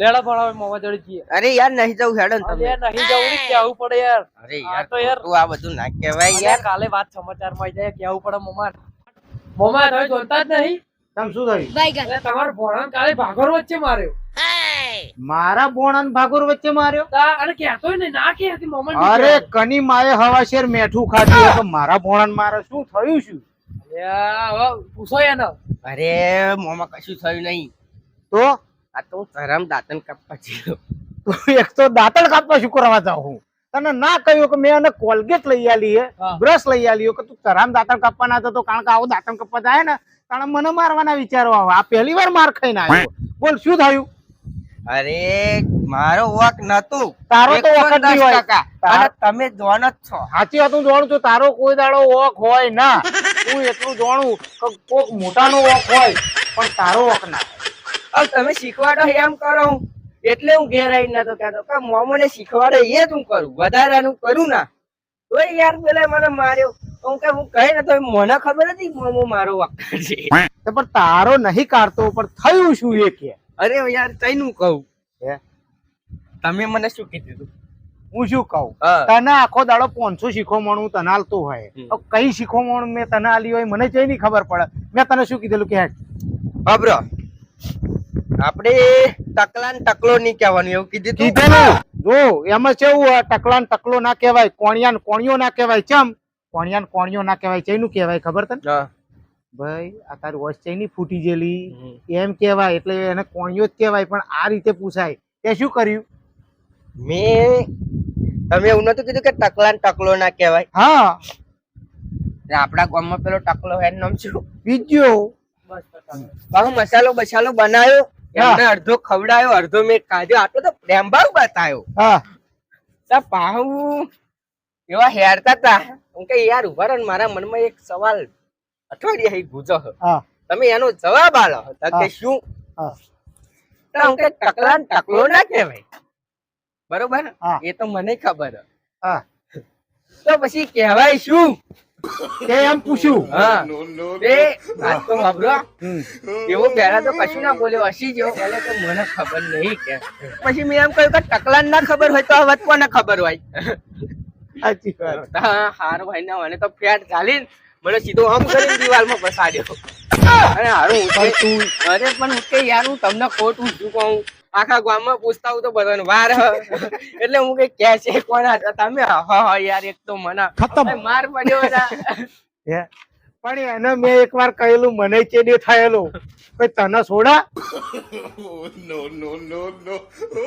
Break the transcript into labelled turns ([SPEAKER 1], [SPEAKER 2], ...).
[SPEAKER 1] લેડા ભણાવે મોવા જડી જઈએ
[SPEAKER 2] અરે યાર નહીં જવું હેડન તમે.
[SPEAKER 1] યાર નહીં જવું ને કેવું પડે યાર.
[SPEAKER 2] અરે યાર
[SPEAKER 1] તો યાર.
[SPEAKER 2] તું આ બધું ના કહેવાય યાર.
[SPEAKER 1] કાલે વાત સમાચારમાં જાય કેવું પડે મોમા મોમા તમે જોતા જ નહીં.
[SPEAKER 3] તમ શું થયું?
[SPEAKER 1] અરે તમારો ભોળાને કાલે ભાગોર વચ્ચે માર્યો.
[SPEAKER 3] મારા બોણન ભાગોર વચ્ચે માર્યો?
[SPEAKER 1] અને કહેતો ને ના કે હતી મોમા
[SPEAKER 3] અરે કની માએ હવા શેર મેઠું ખાધું તો મારા બોણ મારે શું થયું શું?
[SPEAKER 1] હવે પૂછો એને.
[SPEAKER 2] અરે મોમા કશું થયું નહીં.
[SPEAKER 3] તો?
[SPEAKER 2] આ તો ધરમ દાંતન કાપવા જેવો.
[SPEAKER 3] તું એક તો દાંતણ કાપવા શું કરવા જાઉં હું. તને ના કહ્યું કે મેં એને કોલગેટ લઈ આલી બ્રશ લઈ આલી કે તું તરામ દાંતણ કાપવાના હતો કારણ કે આવું દાંતણ કાપવા જાય ને તાણે મને મારવાના વિચારો આવે. આ પહેલી વાર માર ખાઈને આવ્યો. બોલ શું થયું?
[SPEAKER 2] અરે મારો વક નતું.
[SPEAKER 3] તારો તો વખત નહીં હોય.
[SPEAKER 2] અને તમે જોણ જ છો.
[SPEAKER 3] સાચી વાત હું જોણું છું તારો કોઈ દાડો વક હોય ના. હું એટલું જોણું કે કોક મોટાનો વક હોય પણ તારો વક ના.
[SPEAKER 2] હવે તમે શીખવાડો એમ કરો હું. એટલે હું ઘેર આવીને નતો કહેતો. કે મોમોને શીખવાડે એ જ હું કરું. વધારાનું કરું ના. તો યાર પેલા મને માર્યો. હું કે હું કહી નતો મને ખબર હતી મોમો મારો છે.
[SPEAKER 3] પણ તારો નહીં કાઢતો પણ થયું શું એ કે?
[SPEAKER 2] અરે યાર તઈનું કહું.
[SPEAKER 3] હે?
[SPEAKER 2] તમે મને શું કીધું?
[SPEAKER 3] હું શું કહું? તને આખો દાડો પાંચસો શીખવવાનું તને આલતો હોય. તો કઈ શીખો શીખવવાનું મેં તને આલી હોય મને જઈ નહીં ખબર પડે. મેં તને શું કીધેલું કે હેડ
[SPEAKER 2] અબરો આપણે ટકલા ને ટકલો નહીં કહેવાનું એવું કીધું?
[SPEAKER 3] કીધેલું જો એમાં કેવું હોય ટકલા ટકલો ના કહેવાય કોણિયા કોણિયો ના કહેવાય ચમ? કોણિયા કોણિયો ના કહેવાય ચેનું કહેવાય ખબર તને? ભાઈ આ તારી વોચ ચેની ફૂટી ગયેલી? એમ કહેવાય એટલે એને કોણિયો જ કહેવાય પણ આ રીતે પૂછાય. તે શું કર્યું?
[SPEAKER 2] મેં તમે એવું નતું કીધું કે ટકલા ટકલો ના કહેવાય?
[SPEAKER 3] હા.
[SPEAKER 2] આપડા આપણા ગામમાં પેલો ટકલો એનું નામ શું?
[SPEAKER 3] બીજો?
[SPEAKER 1] બસ
[SPEAKER 2] મસાલો બસાલો બનાવ્યો. એમને અડધો ખવડાયો અડધો મેં ખાધો આટલો તો પ્રેમ ભાવ બતાવ્યો
[SPEAKER 3] હા
[SPEAKER 2] પાહુ. એવા હેરતા હતા હું કે યાર ઊભા રહો મારા મનમાં એક સવાલ અઠવાડિયા હી ગુજો તમે એનો જવાબ આલો કે શું?
[SPEAKER 3] હા.
[SPEAKER 2] કે ટકલા ને ટકલો ના કહેવાય. બરોબર? એ તો મને ખબર હે.
[SPEAKER 3] હા.
[SPEAKER 2] તો પછી કહેવાય શું?
[SPEAKER 3] તે એમ પૂછ્યું.
[SPEAKER 2] હા. વાત તો સાંભળો. એવો પહેલા તો કશું ના બોલ્યો હસી જેવો બોલે કે મને ખબર નહીં કે. પછી મેં એમ કહ્યું કે ટકલાન ના ખબર હોય તો આ વાત કોને ખબર હોય?
[SPEAKER 3] સાચી વાત.
[SPEAKER 2] હા હારો ભાઈ ના મને તો ફેટ ચાલીને મને સીધો આમ કરીને દિવાલમાં ફસાડ્યો. અને હારું હું તું અરે પણ હું કે યાર હું તમને ખોટ શું કહું? આખા ગામમાં પૂછતા હું તો બધાને વાર હ. એટલે હું કઈ કે છે કોના હતા તમે હા હા યાર એક તો મને
[SPEAKER 3] ખતમ.
[SPEAKER 2] માર પડ્યો
[SPEAKER 3] હે? પણ એને મેં એકવાર કહેલું મને ચેડે થયેલું તને છોડા